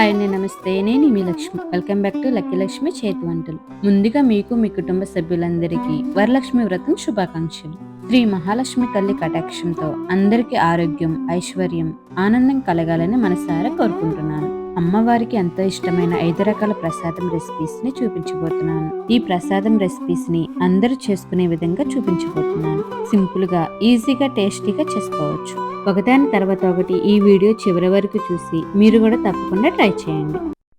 Hi అండి నమస్తే. నేను మీ Lakshmi. Welcome back to lucky Lakshmi చేతి వంటలు ముందుగా మీకు మీ కుటుంబ సభ్యులందరికీ వరలక్ష్మి వ్రతం శుభాకాంక్షలు. శ్రీ మహాలక్ష్మి తల్లి కటాక్షంతో అందరికీ ఆరోగ్యం ఐశ్వర్యం ఆనందం కలగాలని మనసారా కోరుకుంటున్నాను. అమ్మవారికి ఎంతో ఇష్టమైన ఐదు రకాల ప్రసాదం రెసిపీస్ని చూపించబోతున్నాను. ఈ ప్రసాదం రెసిపీస్ని అందరూ చేసుకునే విధంగా చూపించబోతున్నాను. సింపుల్గా ఈజీగా టేస్టీగా చేసుకోవచ్చు. ఒకదాని తర్వాత ఒకటి ఈ వీడియో చివరి వరకు చూసి మీరు కూడా తప్పకుండా ట్రై చేయండి.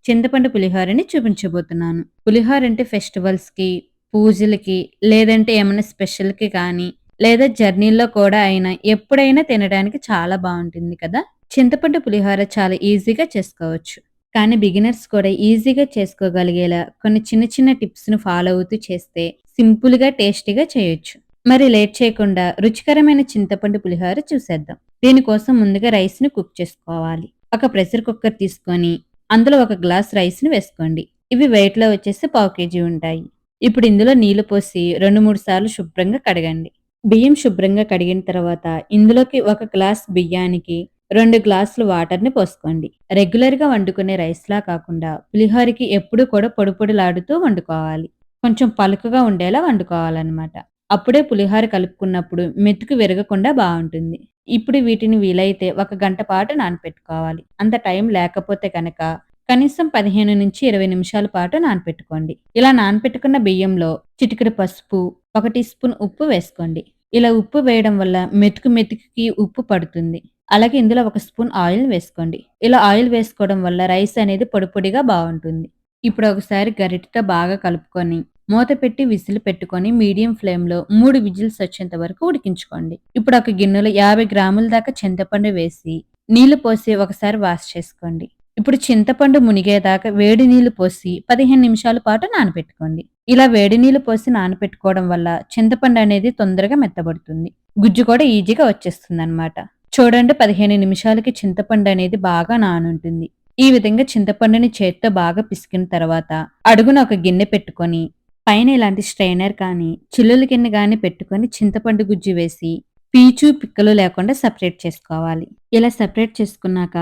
చింతపండు పులిహోరని చూపించబోతున్నాను. పులిహోర అంటే ఫెస్టివల్స్కి పూజలకి లేదంటే ఏమైనా స్పెషల్కి కానీ లేదా జర్నీలో కూడా అయినా ఎప్పుడైనా తినడానికి చాలా బాగుంటుంది కదా? చింతపండు పులిహోర చాలా ఈజీగా చేసుకోవచ్చు. కానీ బిగినర్స్ కూడా ఈజీగా చేసుకోగలిగేలా కొన్ని చిన్న చిన్న టిప్స్ను ఫాలో అవుతూ చేస్తే సింపుల్గా టేస్టీగా చేయొచ్చు. మరి లేట్ చేయకుండా రుచికరమైన చింతపండు పులిహోర చూసేద్దాం. దీనికోసం ముందుగా రైస్ని కుక్ చేసుకోవాలి. ఒక ప్రెషర్ కుక్కర్ తీసుకొని అందులో ఒక గ్లాస్ రైస్ని వేసుకోండి. ఇవి వెయిట్లో వచ్చేసి పావు కేజీ ఉంటాయి. ఇప్పుడు ఇందులో నీళ్ళు పోసి రెండు మూడు సార్లు శుభ్రంగా కడగండి. బియ్యం శుభ్రంగా కడిగిన తర్వాత ఇందులోకి ఒక గ్లాస్ బియ్యానికి రెండు గ్లాసులు వాటర్ని పోసుకోండి. రెగ్యులర్గా వండుకునే రైస్లా కాకుండా పులిహోరకి ఎప్పుడూ కూడా పొడిపొడిలాడుతూ వండుకోవాలి. కొంచెం పలుకగా ఉండేలా వండుకోవాలన్నమాట. అప్పుడే పులిహోర కలుపుకున్నప్పుడు మెతుకు విరగకుండా బాగుంటుంది. ఇప్పుడు వీటిని వీలైతే ఒక గంట పాటు నానపెట్టుకోవాలి. అంత టైం లేకపోతే కనుక కనీసం పదిహేను నుంచి ఇరవై నిమిషాల పాటు నానపెట్టుకోండి. ఇలా నానపెట్టుకున్న బియ్యంలో చిటికెడు పసుపు ఒక టీ స్పూన్ ఉప్పు వేసుకోండి. ఇలా ఉప్పు వేయడం వల్ల మెతుకు మెతుకుకి ఉప్పు పడుతుంది. అలాగే ఇందులో ఒక స్పూన్ ఆయిల్ వేసుకోండి. ఇలా ఆయిల్ వేసుకోవడం వల్ల రైస్ అనేది పొడిపొడిగా బాగుంటుంది. ఇప్పుడు ఒకసారి గరిటతో బాగా కలుపుకొని మూత పెట్టి విసిల్ పెట్టుకొని మీడియం ఫ్లేమ్లో మూడు విజిల్స్ వచ్చేంత వరకు ఉడికించుకోండి. ఇప్పుడు ఒక గిన్నెలో యాభై గ్రాముల దాకా చింతపండు వేసి నీళ్ళు పోసి ఒకసారి వాష్ చేసుకోండి. ఇప్పుడు చింతపండు మునిగేదాకా వేడి నీళ్ళు పోసి పదిహేను నిమిషాల పాటు నానబెట్టుకోండి. ఇలా వేడి నీళ్ళు పోసి నానబెట్టుకోవడం వల్ల చింతపండు అనేది తొందరగా మెత్తబడుతుంది. గుజ్జు కూడా ఈజీగా వచ్చేస్తుంది అనమాట చూడండి పదిహేను నిమిషాలకి చింతపండు అనేది బాగా నానుంటుంది. ఈ విధంగా చింతపండుని చేత్తో బాగా పిసికిన తర్వాత అడుగున ఒక గిన్నె పెట్టుకొని పైన ఇలాంటి స్ట్రైనర్ కానీ చిల్లుల కింద కానీ పెట్టుకొని చింతపండు గుజ్జు వేసి పీచు పిక్కలు లేకుండా సపరేట్ చేసుకోవాలి. ఇలా సపరేట్ చేసుకున్నాక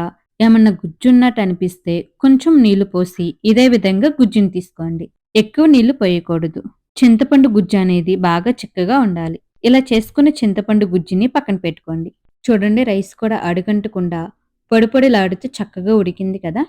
ఏమన్నా గుజ్జున్నట్టు అనిపిస్తే కొంచెం నీళ్ళు పోసి ఇదే విధంగా గుజ్జుని తీసుకోండి. ఎక్కువ నీళ్ళు పోయకూడదు. చింతపండు గుజ్జు అనేది బాగా చిక్కగా ఉండాలి. ఇలా చేసుకున్న చింతపండు గుజ్జుని పక్కన పెట్టుకోండి. చూడండి రైస్ కూడా అడుగంటకుండా పొడిపొడిలాడుతూ చక్కగా ఉడికింది కదా.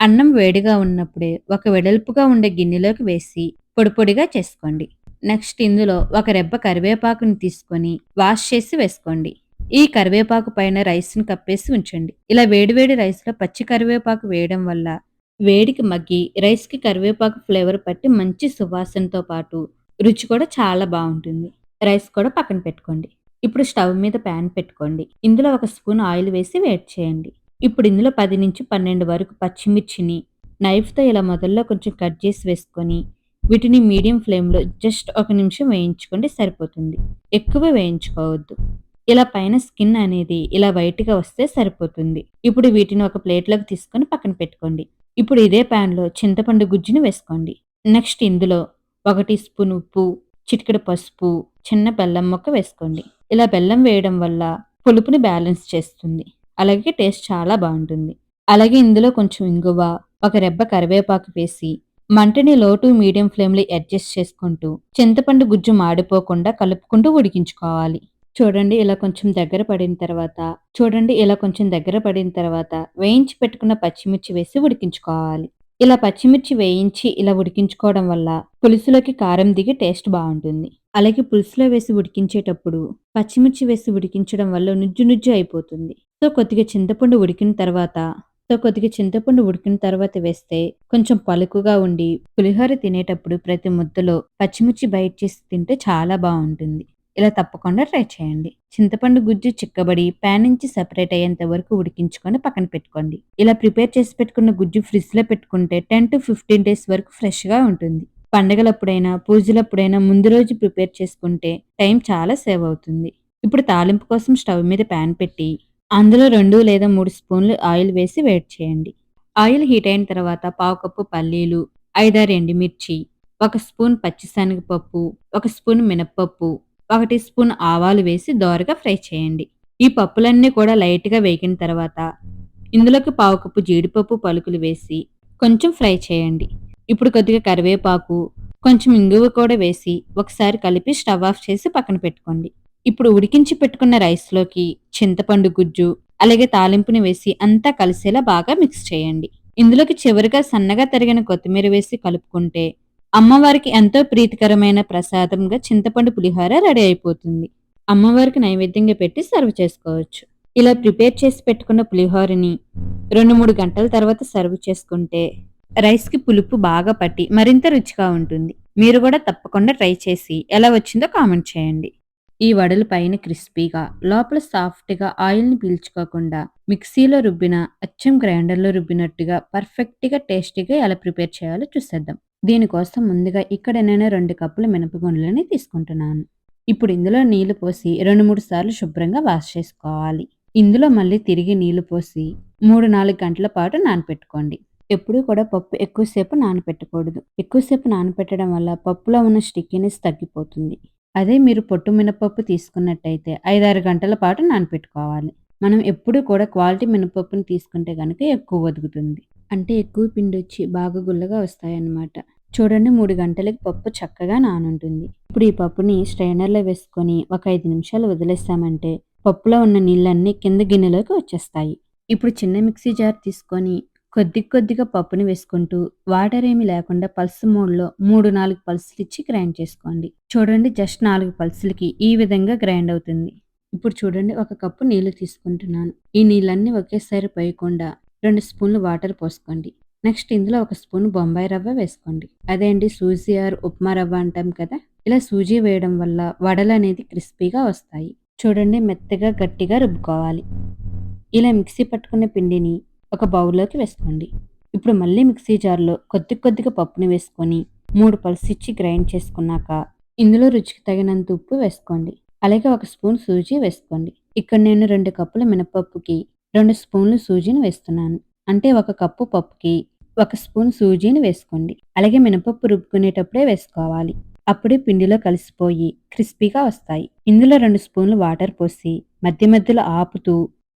అన్నం వేడిగా ఉన్నప్పుడే ఒక వెడల్పుగా ఉండే గిన్నెలోకి వేసి పొడిపొడిగా చేసుకోండి. నెక్స్ట్ ఇందులో ఒక రెబ్బ కరివేపాకుని తీసుకొని వాష్ చేసి వేసుకోండి. ఈ కరివేపాకు పైన రైస్ని కప్పేసి ఉంచండి. ఇలా వేడివేడి రైస్లో పచ్చి కరివేపాకు వేయడం వల్ల వేడికి మగ్గి రైస్కి కరివేపాకు ఫ్లేవర్ పట్టి మంచి సువాసనతో పాటు రుచి కూడా చాలా బాగుంటుంది. రైస్ కూడా పక్కన పెట్టుకోండి. ఇప్పుడు స్టవ్ మీద ప్యాన్ పెట్టుకోండి. ఇందులో ఒక స్పూన్ ఆయిల్ వేసి వేట్ చేయండి. ఇప్పుడు ఇందులో పది నుంచి పన్నెండు వరకు పచ్చిమిర్చిని నైఫ్తో ఇలా మొదల్లో కొంచెం కట్ చేసి వేసుకొని వీటిని మీడియం ఫ్లేమ్లో జస్ట్ ఒక నిమిషం వేయించుకోండి సరిపోతుంది. ఎక్కువ వేయించుకోవద్దు. ఇలా పైన స్కిన్ అనేది ఇలా వైట్గా వస్తే సరిపోతుంది. ఇప్పుడు వీటిని ఒక ప్లేట్లోకి తీసుకొని పక్కన పెట్టుకోండి. ఇప్పుడు ఇదే ప్యాన్లో చింతపండు గుజ్జుని వేసుకోండి. నెక్స్ట్ ఇందులో ఒక టీ స్పూన్ ఉప్పు చిటికెడు పసుపు చిన్న బెల్లం మొక్క వేసుకోండి. ఇలా బెల్లం వేయడం వల్ల పులుపుని బ్యాలెన్స్ చేస్తుంది. అలాగే టేస్ట్ చాలా బాగుంటుంది. అలాగే ఇందులో కొంచెం ఇంగువ ఒక రెబ్బ కరివేపాకు వేసి మంటని లో టు మీడియం ఫ్లేమ్లో అడ్జస్ట్ చేసుకుంటూ చింతపండు గుజ్జు మాడిపోకుండా కలుపుకుంటూ ఉడికించుకోవాలి. చూడండి ఇలా కొంచెం దగ్గర పడిన తర్వాత చూడండి ఇలా కొంచెం దగ్గర పడిన తర్వాత వేయించి పెట్టుకున్న పచ్చిమిర్చి వేసి ఉడికించుకోవాలి. ఇలా పచ్చిమిర్చి వేయించి ఇలా ఉడికించుకోవడం వల్ల పులుసులోకి కారం దిగి టేస్ట్ బాగుంటుంది. అలాగే పులుసులో వేసి ఉడికించేటప్పుడు పచ్చిమిర్చి వేసి ఉడికించడం వల్ల నుజ్జు నుజ్జు అయిపోతుంది. సో కొద్దిగా చింతపండు ఉడికిన తర్వాత సో కొద్దిగా చింతపండు ఉడికిన తర్వాత వేస్తే కొంచెం పలుకుగా ఉండి పులిహోర తినేటప్పుడు ప్రతి ముద్దలో పచ్చిమిర్చి బయట చేసి తింటే చాలా బాగుంటుంది. ఇలా తప్పకుండా ట్రై చేయండి. చింతపండు గుజ్జు చిక్కబడి ప్యాన్ నుంచి సెపరేట్ అయ్యేంత వరకు ఉడికించుకొని పక్కన పెట్టుకోండి. ఇలా ప్రిపేర్ చేసి పెట్టుకున్న గుజ్జు ఫ్రిడ్జ్లో పెట్టుకుంటే టెన్ టు ఫిఫ్టీన్ డేస్ వరకు ఫ్రెష్గా ఉంటుంది. పండగలప్పుడైనా పూజలప్పుడైనా ముందు రోజు ప్రిపేర్ చేసుకుంటే టైం చాలా సేవ్ అవుతుంది. ఇప్పుడు తాలింపు కోసం స్టవ్ మీద ప్యాన్ పెట్టి అందులో రెండు లేదా మూడు స్పూన్లు ఆయిల్ వేసి వేడి చేయండి. ఆయిల్ హీట్ అయిన తర్వాత పావు కప్పు పల్లీలు ఐదారు ఎండుమిర్చి ఒక స్పూన్ పచ్చిశనగపప్పు ఒక స్పూన్ మినప్పప్పు ఒక టీ స్పూన్ ఆవాలు వేసి దోరగా ఫ్రై చేయండి. ఈ పప్పులన్నీ కూడా లైట్గా వేగిన తర్వాత ఇందులోకి పావు కప్పు జీడిపప్పు పలుకులు వేసి కొంచెం ఫ్రై చేయండి. ఇప్పుడు కొద్దిగా కరివేపాకు కొంచెం ఇంగువ కూడా వేసి ఒకసారి కలిపి స్టవ్ ఆఫ్ చేసి పక్కన పెట్టుకోండి. ఇప్పుడు ఉడికించి పెట్టుకున్న రైస్లోకి చింతపండు గుజ్జు అలాగే తాలింపుని వేసి అంతా కలిసేలా బాగా మిక్స్ చేయండి. ఇందులోకి చివరిగా సన్నగా తరిగిన కొత్తిమీర వేసి కలుపుకుంటే అమ్మవారికి ఎంతో ప్రీతికరమైన ప్రసాదంగా చింతపండు పులిహోర రెడీ అయిపోతుంది. అమ్మవారికి నైవేద్యంగా పెట్టి సర్వ్ చేసుకోవచ్చు. ఇలా ప్రిపేర్ చేసి పెట్టుకున్న పులిహోరని రెండు మూడు గంటల తర్వాత సర్వ్ చేసుకుంటే రైస్కి పులుపు బాగా పట్టి మరింత రుచిగా ఉంటుంది. మీరు కూడా తప్పకుండా ట్రై చేసి ఎలా వచ్చిందో కామెంట్ చేయండి. ఈ వడలు పైన క్రిస్పీగా లోపల సాఫ్ట్గా ఆయిల్ని పీల్చుకోకుండా మిక్సీలో రుబ్బిన అచ్చం గ్రైండర్లో రుబ్బినట్టుగా పర్ఫెక్ట్గా టేస్టీగా ఎలా ప్రిపేర్ చేయాలో చూసేద్దాం. దీనికోసం ముందుగా ఇక్కడ నేను రెండు కప్పుల మినపగుండ్లని తీసుకుంటున్నాను. ఇప్పుడు ఇందులో నీళ్ళు పోసి రెండు మూడు సార్లు శుభ్రంగా వాష్ చేసుకోవాలి. ఇందులో మళ్ళీ తిరిగి నీళ్ళు పోసి మూడు నాలుగు గంటల పాటు నానపెట్టుకోండి. ఎప్పుడూ కూడా పప్పు ఎక్కువసేపు నానపెట్టకూడదు. ఎక్కువసేపు నానపెట్టడం వల్ల పప్పులో ఉన్న స్టిక్కీనెస్ తగ్గిపోతుంది. అదే మీరు పొట్టు మినపప్పు తీసుకున్నట్టయితే ఐదారు గంటల పాటు నానపెట్టుకోవాలి. మనం ఎప్పుడూ కూడా క్వాలిటీ మినపప్పుని తీసుకుంటే కనుక ఎక్కువ ఒదుగుతుంది. అంటే ఎక్కువ పిండి వచ్చి బాగా గుల్లగా వస్తాయన్నమాట. చూడండి మూడు గంటలకి పప్పు చక్కగా నానుంటుంది. ఇప్పుడు ఈ పప్పుని స్ట్రైనర్లో వేసుకొని ఒక ఐదు నిమిషాలు వదిలేస్తామంటే పప్పులో ఉన్న నీళ్ళన్నీ కింద గిన్నెలోకి వచ్చేస్తాయి. ఇప్పుడు చిన్న మిక్సీ జార్ తీసుకొని కొద్ది కొద్దిగా పప్పుని వేసుకుంటూ వాటర్ ఏమి లేకుండా పల్స్ మోడ్లో మూడు నాలుగు పల్సులు ఇచ్చి గ్రైండ్ చేసుకోండి. చూడండి జస్ట్ నాలుగు పల్సులకి ఈ విధంగా గ్రైండ్ అవుతుంది. ఇప్పుడు చూడండి ఒక కప్పు నీళ్ళు తీసుకుంటున్నాను. ఈ నీళ్ళన్నీ ఒకేసారి పోయకుండా రెండు స్పూన్లు వాటర్ పోసుకోండి. నెక్స్ట్ ఇందులో ఒక స్పూన్ బొంబాయి రవ్వ వేసుకోండి. అదే అండి సూజీ ఆర్ ఉప్మా రవ్వ అంటాం కదా ఇలా సూజీ వేయడం వల్ల వడలు అనేది క్రిస్పీగా వస్తాయి. చూడండి మెత్తగా గట్టిగా రుబ్బుకోవాలి. ఇలా మిక్సీ పట్టుకున్న పిండిని ఒక బౌల్లోకి వేసుకోండి. ఇప్పుడు మళ్ళీ మిక్సీ జార్లో కొద్ది కొద్దిగా పప్పుని వేసుకొని మూడు పల్స్ ఇచ్చి గ్రైండ్ చేసుకున్నాక ఇందులో రుచికి తగినంత ఉప్పు వేసుకోండి. అలాగే ఒక స్పూన్ సూజీ వేసుకోండి. ఇక్కడ నేను రెండు కప్పుల మినపప్పుకి రెండు స్పూన్లు సూజీని వేస్తున్నాను. అంటే ఒక కప్పు పప్పుకి ఒక స్పూన్ సూజీని వేసుకోండి. అలాగే మినపప్పు రుబ్బుకునేటప్పుడే వేసుకోవాలి. అప్పుడే పిండిలో కలిసిపోయి క్రిస్పీగా వస్తాయి. ఇందులో రెండు స్పూన్లు వాటర్ పోసి మధ్య మధ్యలో ఆపుతూ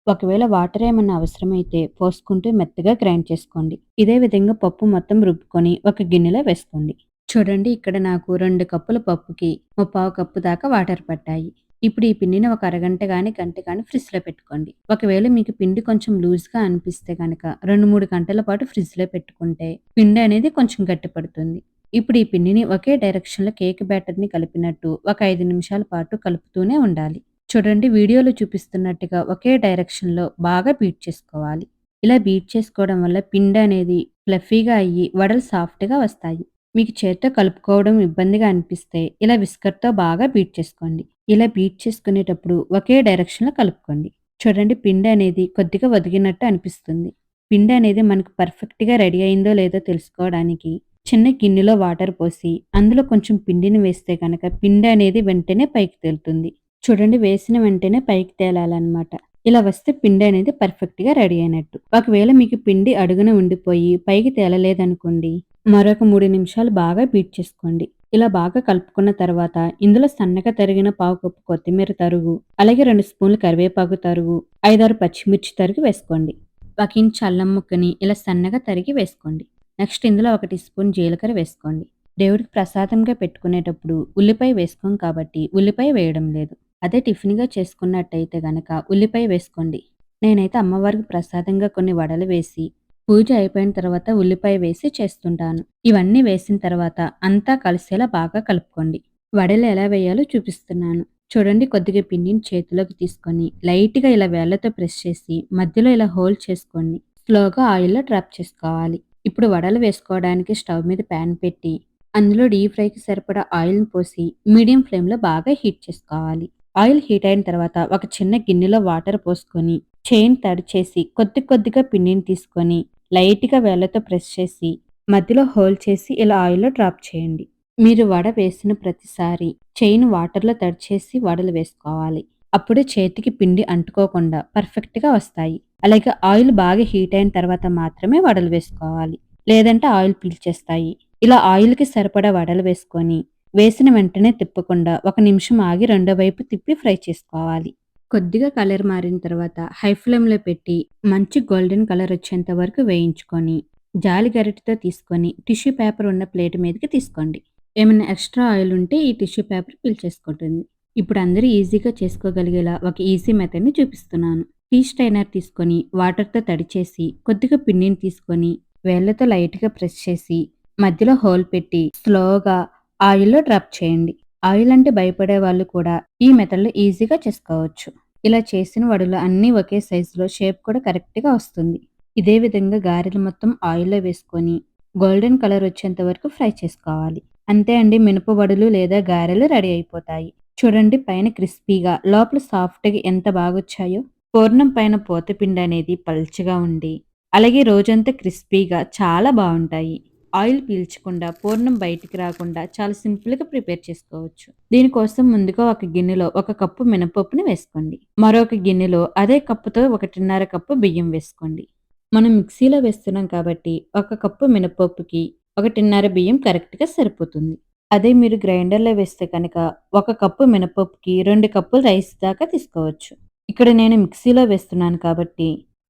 ఒకవేళ వాటర్ ఏమన్నా అవసరమైతే పోసుకుంటూ మెత్తగా గ్రైండ్ చేసుకోండి. ఇదే విధంగా పప్పు మొత్తం రుబ్బుకొని ఒక గిన్నెలో వేసుకోండి. చూడండి ఇక్కడ నాకు రెండు కప్పుల పప్పుకి ముప్పావు కప్పు దాకా వాటర్ పట్టాయి. ఇప్పుడు ఈ పిండిని ఒక అరగంట కానీ గంట కానీ ఫ్రిడ్జ్లో పెట్టుకోండి. ఒకవేళ మీకు పిండి కొంచెం లూజ్గా అనిపిస్తే కనుక రెండు మూడు గంటల పాటు ఫ్రిడ్జ్లో పెట్టుకుంటే పిండి అనేది కొంచెం గట్టిపడుతుంది. ఇప్పుడు ఈ పిండిని ఒకే డైరెక్షన్లో కేక్ బ్యాటర్ని కలిపినట్టు ఒక ఐదు నిమిషాల పాటు కలుపుతూనే ఉండాలి. చూడండి వీడియోలో చూపిస్తున్నట్టుగా ఒకే డైరెక్షన్లో బాగా బీట్ చేసుకోవాలి. ఇలా బీట్ చేసుకోవడం వల్ల పిండి అనేది ఫ్లఫీగా అయ్యి వడలు సాఫ్ట్గా వస్తాయి. మీకు చేత్తో కలుపుకోవడం ఇబ్బందిగా అనిపిస్తే ఇలా విస్కర్తో బాగా బీట్ చేసుకోండి. ఇలా బీట్ చేసుకునేటప్పుడు ఒకే డైరెక్షన్లో కలుపుకోండి. చూడండి పిండి అనేది కొద్దిగా వదిగినట్టు అనిపిస్తుంది. పిండి అనేది మనకు పర్ఫెక్ట్గా రెడీ అయిందో లేదో తెలుసుకోవడానికి చిన్న గిన్నెలో వాటర్ పోసి అందులో కొంచెం పిండిని వేస్తే కనుక పిండి అనేది వెంటనే పైకి తేలుతుంది. చూడండి వేసిన వెంటనే పైకి తేలాలన్నమాట. ఇలా వస్తే పిండి అనేది పర్ఫెక్ట్గా రెడీ అయినట్టు. ఒకవేళ మీకు పిండి అడుగున ఉండిపోయి పైకి తేలలేదనుకోండి మరొక మూడు నిమిషాలు బాగా బీట్ చేసుకోండి. ఇలా బాగా కలుపుకున్న తర్వాత ఇందులో సన్నగా తరిగిన పావు కప్పు కొత్తిమీర తరుగు అలాగే రెండు స్పూన్లు కరివేపాకు తరుగు ఐదారు పచ్చిమిర్చి తరిగి వేసుకోండి. ఒక ఇంచ్ అల్లం ముక్కని ఇలా సన్నగా తరిగి వేసుకోండి. నెక్స్ట్ ఇందులో ఒకటి స్పూన్ జీలకర్ర వేసుకోండి. దేవుడికి ప్రసాదంగా పెట్టుకునేటప్పుడు ఉల్లిపాయ వేసుకోం కాబట్టి ఉల్లిపాయ వేయడం లేదు. అదే టిఫిన్గా చేసుకున్నట్టయితే గనక ఉల్లిపాయ వేసుకోండి. నేనైతే అమ్మవారికి ప్రసాదంగా కొన్ని వడలు వేసి పూజ అయిపోయిన తర్వాత ఉల్లిపాయ వేసి చేస్తుంటాను. ఇవన్నీ వేసిన తర్వాత అంతా కలిసేలా బాగా కలుపుకోండి. వడలు ఎలా వేయాలో చూపిస్తున్నాను. చూడండి కొద్దిగా పిండిని చేతిలోకి తీసుకొని లైట్గా ఇలా వేళ్ళతో ప్రెస్ చేసి మధ్యలో ఇలా హోల్డ్ చేసుకోండి. స్లోగా ఆయిల్లో డ్రాప్ చేసుకోవాలి. ఇప్పుడు వడలు వేసుకోవడానికి స్టవ్ మీద ప్యాన్ పెట్టి అందులో డీప్ ఫ్రైకి సరిపడా ఆయిల్ని పోసి మీడియం ఫ్లేమ్లో బాగా హీట్ చేసుకోవాలి. ఆయిల్ హీట్ అయిన తర్వాత ఒక చిన్న గిన్నెలో వాటర్ పోసుకొని చైన్ తడి చేసి కొద్ది కొద్దిగా పిండిని తీసుకొని లైట్గా వేళ్ళతో ప్రెస్ చేసి మధ్యలో హోల్ చేసి ఇలా ఆయిల్లో డ్రాప్ చేయండి. మీరు వడ వేసిన ప్రతిసారి చైన్ వాటర్లో తడి చేసి వడలు వేసుకోవాలి. అప్పుడే చేతికి పిండి అంటుకోకుండా పర్ఫెక్ట్గా వస్తాయి. అలాగే ఆయిల్ బాగా హీట్ అయిన తర్వాత మాత్రమే వడలు వేసుకోవాలి. లేదంటే ఆయిల్ పీల్చేస్తాయి. ఇలా ఆయిల్కి సరిపడా వడలు వేసుకొని వేసిన వెంటనే తిప్పకుండా ఒక నిమిషం ఆగి రెండో వైపు తిప్పి ఫ్రై చేసుకోవాలి కొద్దిగా కలర్ మారిన తర్వాత హై ఫ్లేమ్‌లో పెట్టి మంచి గోల్డెన్ కలర్ వచ్చేంత వరకు వేయించుకొని, జాలి గరిటతో తీసుకొని టిష్యూ పేపర్ ఉన్న ప్లేట్ మీదకి తీసుకోండి. ఏమైనా ఎక్స్‌ట్రా ఆయిల్ ఉంటే ఈ టిష్యూ పేపర్ పీల్చేసుకుంటుంది. ఇప్పుడు అందరూ ఈజీగా చేసుకోగలిగేలా ఒక ఈజీ మెథడ్‌ని చూపిస్తున్నాను. టీ స్టైనర్ తీసుకొని వాటర్‌తో తడిచేసి, కొద్దిగా పిండిని తీసుకొని వేళ్ళతో లైట్‌గా ప్రెస్ చేసి, మధ్యలో హోల్ పెట్టి స్లోగా ఆయిల్‌లో డ్రాప్ చేయండి. ఆయిల్ అంటే భయపడే వాళ్ళు కూడా ఈ మెథడ్‌లో ఈజీగా చేసుకోవచ్చు. ఇలా చేసిన వడలు అన్నీ ఒకే సైజులో షేప్ కూడా కరెక్ట్‌గా వస్తుంది. ఇదే విధంగా గారెలు మొత్తం ఆయిల్‌లో వేసుకొని గోల్డెన్ కలర్ వచ్చేంత వరకు ఫ్రై చేసుకోవాలి. అంతే అండి మినప వడలు లేదా గారెలు రెడీ అయిపోతాయి. చూడండి పైన క్రిస్పీగా లోపల సాఫ్ట్‌గా ఎంత బాగొచ్చాయో. పూర్ణం పైన పోతపిండి అనేది పల్చగా ఉండి, అలాగే రోజంతా క్రిస్పీగా చాలా బాగుంటాయి ఆయిల్ పీల్చకుండా, పూర్ణం బయటికి రాకుండా చాలా సింపుల్‌గా ప్రిపేర్ చేసుకోవచ్చు. దీనికోసం ముందుగా ఒక గిన్నెలో ఒక కప్పు మినపప్పుని వేసుకోండి. మరొక గిన్నెలో అదే కప్పుతో 1.5 కప్పు బియ్యం వేసుకోండి. మనం మిక్సీలో వేస్తున్నాం కాబట్టి ఒక కప్పు మినపప్పుకి 1.5 బియ్యం కరెక్ట్‌గా సరిపోతుంది. అదే మీరు గ్రైండర్‌లో వేస్తే కనుక ఒక కప్పు మినపప్పుకి రెండు కప్పులు రైస్ దాకా తీసుకోవచ్చు. ఇక్కడ నేను మిక్సీలో వేస్తున్నాను కాబట్టి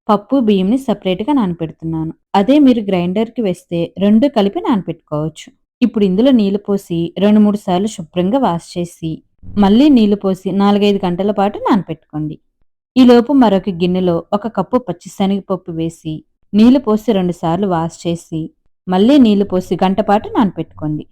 పప్పు, బియ్యంని సపరేట్గా నానపెడుతున్నాను. అదే మీరు గ్రైండర్‌కి వేస్తే రెండు కలిపి నానపెట్టుకోవచ్చు. ఇప్పుడు ఇందులో నీళ్ళు పోసి 2, 3 సార్లు శుభ్రంగా వాష్ చేసి, మళ్ళీ నీళ్ళు పోసి 4, 5 గంటల పాటు నానపెట్టుకోండి. ఈలోపు మరొక గిన్నెలో ఒక కప్పు పచ్చిశనగపప్పు వేసి, నీళ్ళు పోసి రెండు సార్లు వాష్ చేసి, మళ్ళీ నీళ్ళు పోసి గంట పాటు నానపెట్టుకోండి.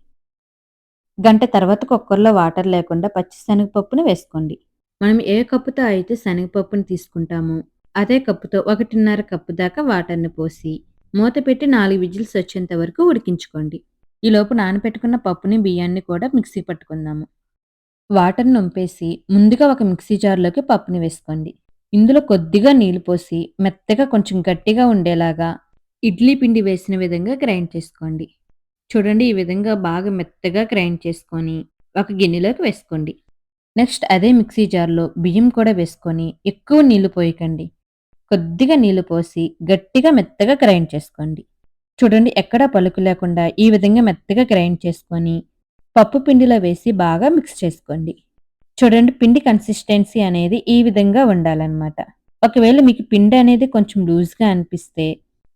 గంట తర్వాత కుక్కర్‌లో వాటర్ లేకుండా పచ్చిశనగపప్పును వేసుకోండి. మనం ఏ కప్పుతో అయితే శనగపప్పుని తీసుకుంటామో అదే కప్పుతో 1.5 కప్పు దాకా వాటర్‌ని పోసి, మూత పెట్టి నాలుగు విజిల్స్ వచ్చేంత వరకు ఉడికించుకోండి. ఈలోపు నానబెట్టుకున్న పప్పుని, బియ్యాన్ని కూడా మిక్సీ పట్టుకుందాము. వాటర్‌ని ఉంపేసి ముందుగా ఒక మిక్సీ జార్‌లోకి పప్పుని వేసుకోండి. ఇందులో కొద్దిగా నీళ్ళు పోసి మెత్తగా కొంచెం గట్టిగా ఉండేలాగా ఇడ్లీ పిండి వేసిన విధంగా గ్రైండ్ చేసుకోండి. చూడండి ఈ విధంగా బాగా మెత్తగా గ్రైండ్ చేసుకొని ఒక గిన్నెలోకి వేసుకోండి. నెక్స్ట్ అదే మిక్సీ జార్‌లో బియ్యం కూడా వేసుకొని ఎక్కువ నీళ్ళు పోయకండి. కొద్దిగా నీళ్ళు పోసి గట్టిగా మెత్తగా గ్రైండ్ చేసుకోండి. చూడండి ఎక్కడా పలుకు లేకుండా ఈ విధంగా మెత్తగా గ్రైండ్ చేసుకొని పప్పు పిండిలో వేసి బాగా మిక్స్ చేసుకోండి. చూడండి పిండి కన్సిస్టెన్సీ అనేది ఈ విధంగా ఉండాలన్నమాట. ఒకవేళ మీకు పిండి అనేది కొంచెం లూజ్‌గా అనిపిస్తే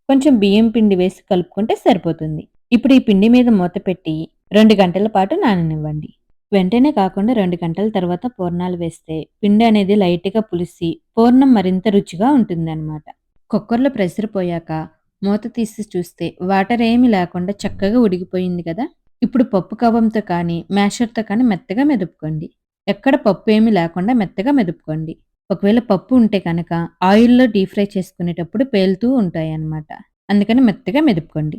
కొంచెం బియ్యం పిండి వేసి కలుపుకుంటే సరిపోతుంది. ఇప్పుడు ఈ పిండి మీద మూత పెట్టి రెండు గంటల పాటు నాననివ్వండి. వెంటనే కాకుండా రెండు గంటల తర్వాత పూర్ణాలు వేస్తే పిండి అనేది లైట్‌గా పులిసి పూర్ణం మరింత రుచిగా ఉంటుందన్నమాట. కుక్కర్‌లో ప్రెషర్ పోయాక మూత తీసి చూస్తే వాటర్ ఏమీ లేకుండా చక్కగా ఉడికిపోయింది కదా! ఇప్పుడు పప్పు కవ్వంతో కానీ, మ్యాషర్‌తో కానీ మెత్తగా మెదుపుకోండి. ఎక్కడ పప్పు ఏమీ లేకుండా మెత్తగా మెదుపుకోండి. ఒకవేళ పప్పు ఉంటే కనుక ఆయిల్‌లో డీప్ ఫ్రై చేసుకునేటప్పుడు పేలుతూ ఉంటాయన్నమాట. అందుకని మెత్తగా మెదుపుకోండి.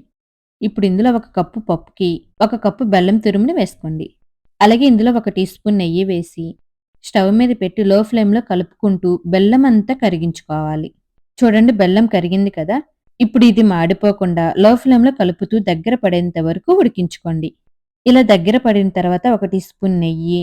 ఇప్పుడు ఇందులో ఒక కప్పు పప్పుకి ఒక కప్పు బెల్లం తురుముని వేసుకోండి. అలాగే ఇందులో ఒక టీ స్పూన్ నెయ్యి వేసి స్టవ్ మీద పెట్టి లో ఫ్లేమ్‌లో కలుపుకుంటూ బెల్లం అంతా కరిగించుకోవాలి. చూడండి బెల్లం కరిగింది కదా! ఇప్పుడు ఇది మాడిపోకుండా లో ఫ్లేమ్‌లో కలుపుతూ దగ్గర పడేంత వరకు ఉడికించుకోండి. ఇలా దగ్గర పడిన తర్వాత ఒక టీ స్పూన్ నెయ్యి,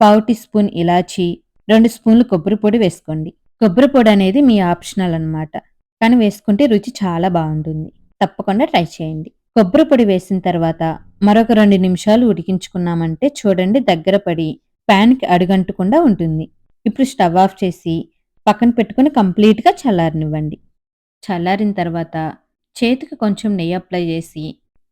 పావు టీ స్పూన్ ఇలాచి రెండు స్పూన్లు కొబ్బరి పొడి వేసుకోండి. కొబ్బరి పొడి అనేది మీ ఆప్షనల్ అనమాట కానీ వేసుకుంటే రుచి చాలా బాగుంటుంది తప్పకుండా ట్రై చేయండి. కొబ్బరి పొడి వేసిన తర్వాత మరొక రెండు నిమిషాలు ఉడికించుకున్నామంటే చూడండి దగ్గర పడి ప్యాన్కి అడుగంటకుండా ఉంటుంది. ఇప్పుడు స్టవ్ ఆఫ్ చేసి పక్కన పెట్టుకొని కంప్లీట్‌గా చల్లారనివ్వండి. చల్లారిన తర్వాత చేతికి కొంచెం నెయ్యి అప్లై చేసి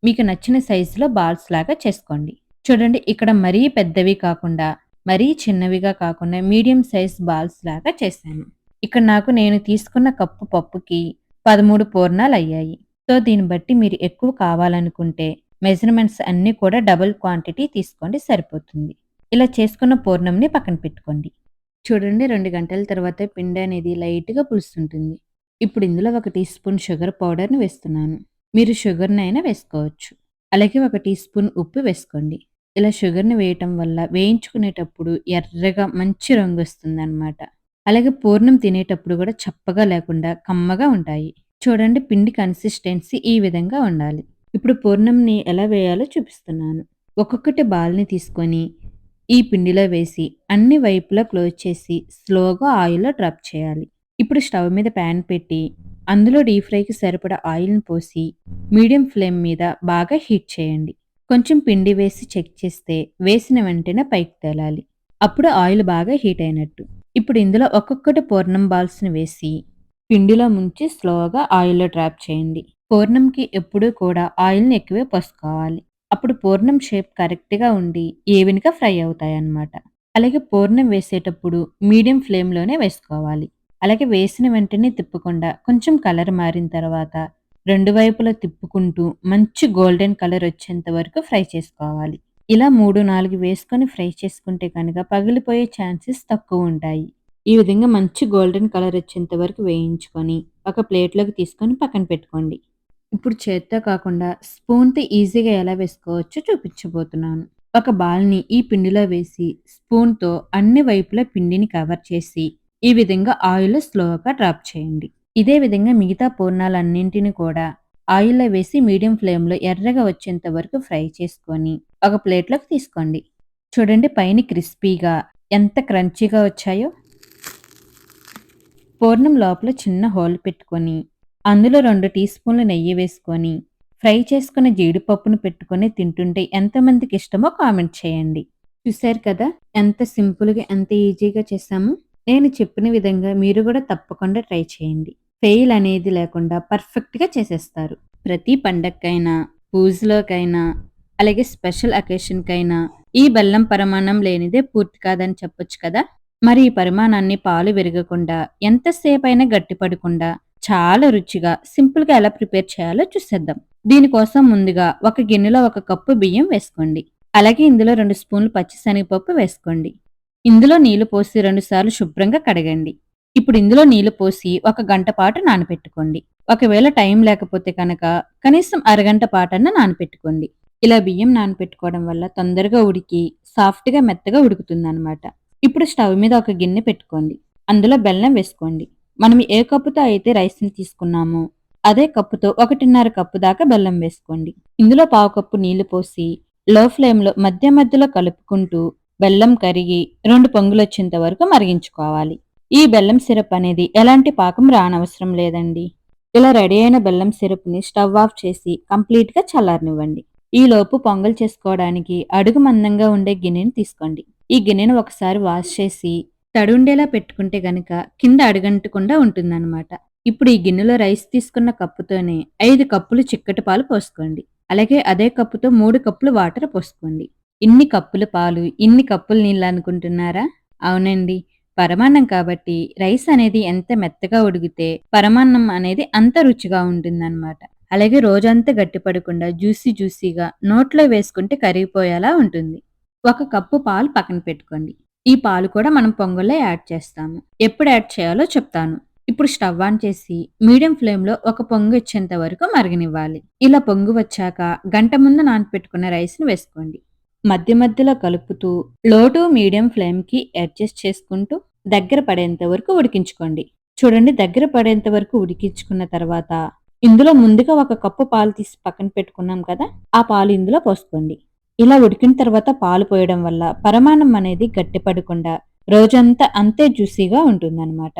మీకు నచ్చిన సైజులో బాల్స్ లాగా చేసుకోండి. చూడండి ఇక్కడ మరీ పెద్దవి కాకుండా, మరీ చిన్నవిగా కాకుండా మీడియం సైజ్ బాల్స్ లాగా చేశాను. ఇక్కడ నాకు నేను తీసుకున్న కప్పు పప్పుకి పదమూడు పూర్ణాలు అయ్యాయి సో దీన్ని బట్టి మీరు ఎక్కువ కావాలనుకుంటే మెజర్‌మెంట్స్ అన్నీ కూడా డబుల్ క్వాంటిటీ తీసుకోండి సరిపోతుంది. ఇలా చేసుకున్న పూర్ణంని పక్కన పెట్టుకోండి. చూడండి రెండు గంటల తర్వాత పిండి అనేది లైట్‌గా పులుస్తుంటుంది. ఇప్పుడు ఇందులో ఒక టీ స్పూన్ షుగర్ పౌడర్‌ని వేస్తున్నాను. మీరు షుగర్‌నైనా వేసుకోవచ్చు. అలాగే ఒక టీ స్పూన్ ఉప్పు వేసుకోండి. ఇలా షుగర్‌ని వేయటం వల్ల వేయించుకునేటప్పుడు ఎర్రగా మంచి రంగు రంగొస్తుందన్నమాట. అలాగే పూర్ణం తినేటప్పుడు కూడా చప్పగా లేకుండా కమ్మగా ఉంటాయి. చూడండి పిండి కన్సిస్టెన్సీ ఈ విధంగా ఉండాలి. ఇప్పుడు పూర్ణంని ఎలా వేయాలో చూపిస్తున్నాను. ఒక్కొక్కటి బాల్‌ని తీసుకొని ఈ పిండిలో వేసి అన్ని వైపులా క్లోజ్ చేసి స్లోగా ఆయిల్‌లో డ్రాప్ చేయాలి. ఇప్పుడు స్టవ్ మీద ప్యాన్ పెట్టి అందులో డీప్ ఫ్రైకి సరిపడా ఆయిల్‌ని పోసి మీడియం ఫ్లేమ్ మీద బాగా హీట్ చేయండి. కొంచెం పిండి వేసి చెక్ చేస్తే వేసిన వెంటనే పైకి తేలాలి. అప్పుడు ఆయిల్ బాగా హీట్ అయినట్టు. ఇప్పుడు ఇందులో ఒక్కొక్కటి పూర్ణం బాల్స్‌ని వేసి, పిండిలో ముంచి స్లోగా ఆయిల్‌లో డ్రాప్ చేయండి. పూర్ణంకి ఎప్పుడూ కూడా ఆయిల్‌ని ఎక్కువే పోసుకోవాలి. అప్పుడు పూర్ణం షేప్ కరెక్ట్‌గా ఉండి ఈవెన్‌గా ఫ్రై అవుతాయన్నమాట. అలాగే పూర్ణం వేసేటప్పుడు మీడియం ఫ్లేమ్‌లోనే వేసుకోవాలి. అలాగే వేసిన వెంటనే తిప్పకుండా కొంచెం కలర్ మారిన తర్వాత రెండు వైపులా తిప్పుకుంటూ మంచి గోల్డెన్ కలర్ వచ్చేంత వరకు ఫ్రై చేసుకోవాలి. ఇలా 3, 4 వేసుకొని ఫ్రై చేసుకుంటే కనుక పగిలిపోయే ఛాన్సెస్ తక్కువ ఉంటాయి ఈ విధంగా మంచి గోల్డెన్ కలర్ వచ్చేంత వరకు వేయించుకొని ఒక ప్లేట్‌లోకి తీసుకొని పక్కన పెట్టుకోండి. ఇప్పుడు చేత్తో కాకుండా స్పూన్‌తో ఈజీగా ఎలా వేసుకోవచ్చో చూపించబోతున్నాను. ఒక బాల్‌ని ఈ పిండిలో వేసి స్పూన్‌తో అన్ని వైపులా పిండిని కవర్ చేసి ఈ విధంగా ఆయిల్‌లో స్లోగా డ్రాప్ చేయండి. ఇదే విధంగా మిగతా పూర్ణాలన్నింటిని కూడా ఆయిల్‌లో వేసి మీడియం ఫ్లేమ్‌లో ఎర్రగా వచ్చేంత వరకు ఫ్రై చేసుకొని ఒక ప్లేట్‌లోకి తీసుకోండి. చూడండి పైన క్రిస్పీగా ఎంత క్రంచీగా వచ్చాయో. పూర్ణం లోపల చిన్న హోల్ పెట్టుకొని అందులో రెండు టీ స్పూన్లు నెయ్యి వేసుకొని ఫ్రై చేసుకున్న జీడిపప్పును పెట్టుకొని తింటుంటే ఎంతమందికి ఇష్టమో కామెంట్ చేయండి. చూశారు కదా! ఎంత సింపుల్‌గా ఎంత ఈజీగా చేశామో. నేను చెప్పిన విధంగా మీరు కూడా తప్పకుండా ట్రై చేయండి. ఫెయిల్ అనేది లేకుండా పర్ఫెక్ట్‌గా చేసేస్తారు. ప్రతి పండక్కైనా, పూజలోకైనా, అలాగే స్పెషల్ అకేషన్‌కైనా ఈ బెల్లం పరిమాణం లేనిదే పూర్తి కాదని చెప్పొచ్చు కదా! మరి ఈ పరిమాణాన్ని పాలు విరగకుండా ఎంతసేపైనా గట్టిపడకుండా చాలా రుచిగా సింపుల్‌గా ఎలా ప్రిపేర్ చేయాలో చూసేద్దాం. దీనికోసం ముందుగా ఒక గిన్నెలో ఒక కప్పు బియ్యం వేసుకోండి. అలాగే ఇందులో రెండు స్పూన్లు పచ్చిశనగపప్పు వేసుకోండి. ఇందులో నీళ్ళు పోసి రెండుసార్లు శుభ్రంగా కడగండి. ఇప్పుడు ఇందులో నీళ్ళు పోసి ఒక గంట పాటు నానపెట్టుకోండి. ఒకవేళ టైం లేకపోతే కనుక కనీసం అరగంట పాటన్నా నానపెట్టుకోండి. ఇలా బియ్యం నానపెట్టుకోవడం వల్ల తొందరగా ఉడికి సాఫ్ట్‌గా మెత్తగా ఉడుకుతుందన్నమాట. ఇప్పుడు స్టవ్ మీద ఒక గిన్నె పెట్టుకోండి. అందులో బెల్లం వేసుకోండి. మనం ఏ కప్పుతో అయితే రైస్‌ని తీసుకున్నామో అదే కప్పుతో 1.5 కప్పు దాకా బెల్లం వేసుకోండి. ఇందులో పావు కప్పు నీళ్ళు పోసి లో ఫ్లేమ్‌లో మధ్య మధ్యలో కలుపుకుంటూ బెల్లం కరిగి 2 పొంగులొచ్చేంత వరకు మరిగించుకోవాలి. ఈ బెల్లం సిరప్ అనేది ఎలాంటి పాకం రానవసరం లేదండి. ఇలా రెడీ అయిన బెల్లం సిరప్‌ని స్టవ్ ఆఫ్ చేసి కంప్లీట్‌గా చల్లారనివ్వండి. ఈలోపు పొంగల్ చేసుకోవడానికి అడుగు మందంగా ఉండే గిన్నెని తీసుకోండి. ఈ గిన్నెను ఒకసారి వాష్ చేసి తడుండేలా పెట్టుకుంటే గనక కింద అడుగంటకుండా ఉంటుందన్నమాట. ఇప్పుడు ఈ గిన్నెలో రైస్ తీసుకున్న కప్పుతోనే ఐదు కప్పులు చిక్కటి పాలు పోసుకోండి. అలాగే అదే కప్పుతో మూడు కప్పులు వాటర్ పోసుకోండి. ఇన్ని కప్పులు పాలు, ఇన్ని కప్పులు నీళ్ళు అనుకుంటున్నారా? అవునండి. పరమాన్నం కాబట్టి రైస్ అనేది ఎంత మెత్తగా ఉడికితే పరమాన్నం అనేది అంత రుచిగా ఉంటుందన్నమాట. అలాగే రోజంతా గట్టిపడకుండా జ్యూసీ జ్యూసీగా నోట్లో వేసుకుంటే కరిగిపోయేలా ఉంటుంది. ఒక కప్పు పాలు పక్కన పెట్టుకోండి. ఈ పాలు కూడా మనం పొంగల్లో యాడ్ చేస్తాము. ఎప్పుడు యాడ్ చేయాలో చెప్తాను. ఇప్పుడు స్టవ్ ఆన్ చేసి మీడియం ఫ్లేమ్‌లో ఒక పొంగు వచ్చేంత వరకు మరిగనివ్వాలి ఇలా పొంగు వచ్చాక గంట ముందు నానపెట్టుకున్న రైస్‌ని వేసుకోండి. మధ్య మధ్యలో కలుపుతూ లో టు మీడియం ఫ్లేమ్‌కి అడ్జస్ట్ చేసుకుంటూ దగ్గర పడేంత వరకు ఉడికించుకోండి. చూడండి దగ్గర పడేంత వరకు ఉడికించుకున్న తర్వాత ఇందులో ముందుగా ఒక కప్పు పాలు తీసి పక్కన పెట్టుకున్నాం కదా! ఆ పాలు ఇందులో పోసుకోండి. ఇలా ఉడికిన తర్వాత పాలు పోయడం వల్ల పరమాన్నం అనేది గట్టిపడకుండా రోజంతా అంతే జ్యూసీగా ఉంటుందన్నమాట.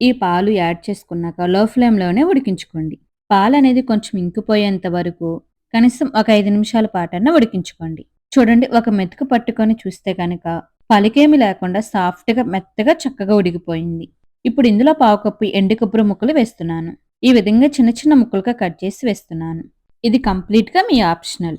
ఈ పాలు యాడ్ చేసుకున్నాక లో ఫ్లేమ్‌లోనే ఉడికించుకోండి. పాలనేది కొంచెం ఇంకిపోయేంత వరకు కనీసం ఒక ఐదు నిమిషాల పాటన్నా ఉడికించుకోండి. చూడండి ఒక మెతుకు పట్టుకొని చూస్తే కనుక పలికేమి లేకుండా సాఫ్ట్‌గా మెత్తగా చక్కగా ఉడికిపోయింది. ఇప్పుడు ఇందులో పావు కప్పు ఎండు కొబ్బరి ముక్కలు వేస్తున్నాను. ఈ విధంగా చిన్న చిన్న ముక్కలుగా కట్ చేసి వేస్తున్నాను. ఇది కంప్లీట్‌గా మీ ఆప్షనల్.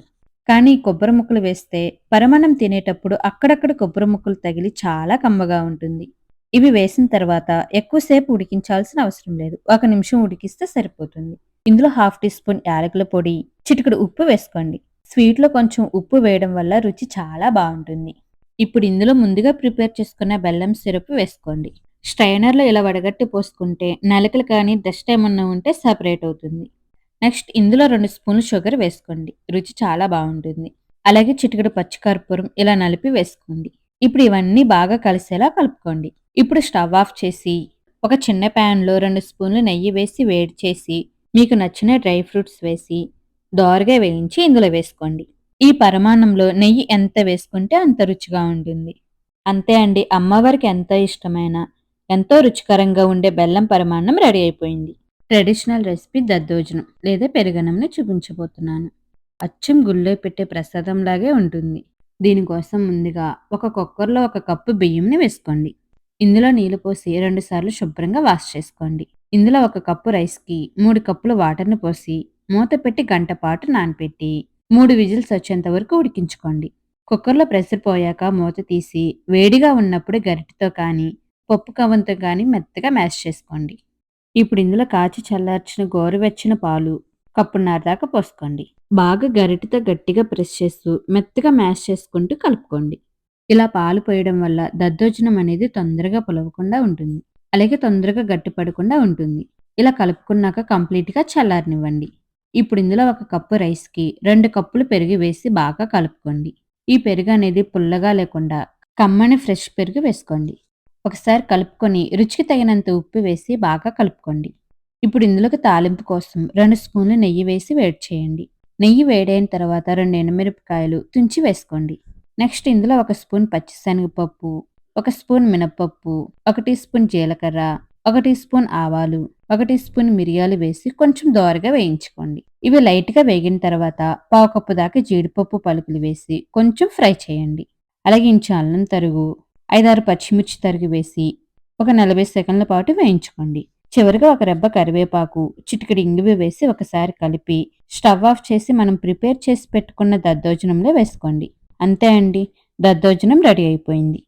కానీ కొబ్బరి ముక్కలు వేస్తే పరమాణం తినేటప్పుడు అక్కడక్కడ కొబ్బరి ముక్కలు తగిలి చాలా కమ్మగా ఉంటుంది. ఇవి వేసిన తర్వాత ఎక్కువసేపు ఉడికించాల్సిన అవసరం లేదు. ఒక నిమిషం ఉడికిస్తే సరిపోతుంది. ఇందులో హాఫ్ టీ స్పూన్ యాలకుల పొడి, చిటికడు ఉప్పు వేసుకోండి. స్వీట్‌లో కొంచెం ఉప్పు వేయడం వల్ల రుచి చాలా బాగుంటుంది ఇప్పుడు ఇందులో ముందుగా ప్రిపేర్ చేసుకున్న బెల్లం సిరప్ వేసుకోండి. స్ట్రైనర్‌లో ఇలా వడగట్టి పోసుకుంటే నలకలు కానీ డస్ట్ ఏమన్నా ఉంటే సపరేట్ అవుతుంది. నెక్స్ట్ ఇందులో రెండు స్పూన్లు షుగర్ వేసుకోండి. రుచి చాలా బాగుంటుంది అలాగే చిటికెడు పచ్చికర్పూరం ఇలా నలిపి వేసుకోండి. ఇప్పుడు ఇవన్నీ బాగా కలిసేలా కలుపుకోండి. ఇప్పుడు స్టవ్ ఆఫ్ చేసి ఒక చిన్న ప్యాన్‌లో రెండు స్పూన్లు నెయ్యి వేసి వేడి చేసి మీకు నచ్చిన డ్రై ఫ్రూట్స్ వేసి దోరగా వేయించి ఇందులో వేసుకోండి. ఈ పరమాన్నంలో నెయ్యి ఎంత వేసుకుంటే అంత రుచిగా ఉంటుంది. అంతే అండి అమ్మవారికి ఎంతో ఇష్టమైన, ఎంతో రుచికరంగా ఉండే బెల్లం పరమాన్నం రెడీ అయిపోయింది. ట్రెడిషనల్ రెసిపీ దద్దోజనం లేదా పెరుగన్నంని చూపించబోతున్నాను. అచ్చం గుళ్ళో పెట్టే ప్రసాదంలాగే ఉంటుంది. దీనికోసం ముందుగా ఒక కుక్కర్‌లో ఒక కప్పు బియ్యంని వేసుకోండి. ఇందులో నీళ్ళు పోసి రెండుసార్లు శుభ్రంగా వాష్ చేసుకోండి ఇందులో ఒక కప్పు రైస్కి మూడు కప్పులు వాటర్ని పోసి మూత పెట్టి గంట పాటు నానపెట్టి మూడు విజిల్స్ వచ్చేంత వరకు ఉడికించుకోండి కుక్కర్లో ప్రెషర్ పోయాక మూత తీసి వేడిగా ఉన్నప్పుడు గరిటెతో కానీ పప్పు కవంతో కానీ మెత్తగా మ్యాష్ చేసుకోండి ఇప్పుడు ఇందులో కాచి చల్లార్చిన గోరువెచ్చని పాలు కప్పున్నర దాకా పోసుకోండి. బాగా గరిటతో గట్టిగా ప్రెస్ చేస్తూ మెత్తగా మ్యాష్ చేసుకుంటూ కలుపుకోండి. ఇలా పాలు పోయడం వల్ల దద్దోజనం అనేది తొందరగా పులవకుండా ఉంటుంది. అలాగే తొందరగా గట్టిపడకుండా ఉంటుంది. ఇలా కలుపుకున్నాక కంప్లీట్గా చల్లారనివ్వండి. ఇప్పుడు ఇందులో ఒక కప్పు రైస్కి రెండు కప్పులు పెరుగు వేసి బాగా కలుపుకోండి. ఈ పెరుగు అనేది పుల్లగా లేకుండా కమ్మని ఫ్రెష్ పెరుగు వేసుకోండి. ఒకసారి కలుపుకొని రుచికి తగినంత ఉప్పు వేసి బాగా కలుపుకోండి. ఇప్పుడు ఇందులోకి తాలింపు కోసం రెండు స్పూన్లు నెయ్యి వేసి వేడి చేయండి. నెయ్యి వేడైన తర్వాత రెండు ఎండుమిరపకాయలు తుంచి వేసుకోండి. నెక్స్ట్ ఇందులో ఒక స్పూన్ పచ్చిశనగపప్పు ఒక స్పూన్ మినపప్పు ఒక టీ స్పూన్ జీలకర్ర ఒక టీ స్పూన్ ఆవాలు ఒక టీ స్పూన్ మిరియాలు వేసి కొంచెం దోరగా వేయించుకోండి. ఇవి లైట్గా వేగిన తర్వాత పావు కప్పు దాకా జీడిపప్పు పలుకులు వేసి కొంచెం ఫ్రై చేయండి. అలాగే ఇంచు అల్లం తరుగు ఐదారు పచ్చిమిర్చి తరిగి వేసి ఒక నలభై సెకండ్ల పాటు వేయించుకోండి. చివరిగా ఒక రెబ్బ కరివేపాకు చిటికడి ఇంగువి వేసి ఒకసారి కలిపి స్టవ్ ఆఫ్ చేసి మనం ప్రిపేర్ చేసి పెట్టుకున్న దద్దోజనంలో వేసుకోండి. అంతే అండి. దద్దోజనం రెడీ అయిపోయింది.